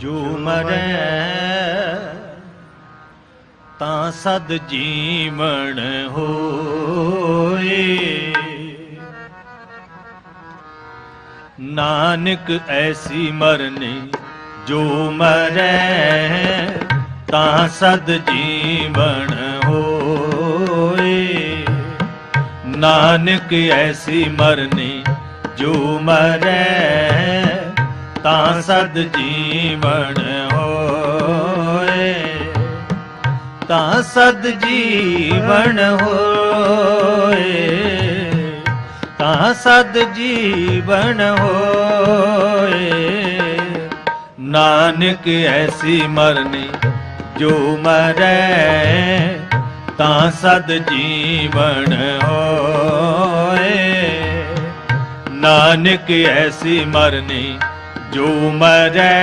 ਜੋ ਮਰੈ, ਤਾਂ ਸਦ ਜੀਵਨ ਹੋਏ। ਨਾਨਕ ਐਸੀ ਮਰਨੀ ਜੋ ਮਰੈ, ਤਾਂ ਸਦ ਜੀਵਨ ਹੋਏ। ਨਾਨਕ ਐਸੀ ਮਰਨੀ ਜੋ ਮਰੈ ਤਾਂ ਸਦ ਜੀਵਨ ਹੋਏ। ਤਾਂ ਸਦ ਜੀਵਨ ਹੋਏ। ਤਾਂ ਸਦ ਜੀਵਨ ਹੋਏ। ਨਾਨਕ ਐਸੀ ਮਰਨੀ ਜੋ ਮਰੈ, ਤਾਂ ਸਦ ਜੀਵਨ ਹੋਏ। ਨਾਨਕ ਐਸੀ ਮਰਨੀ ਜੋ ਮਰੈ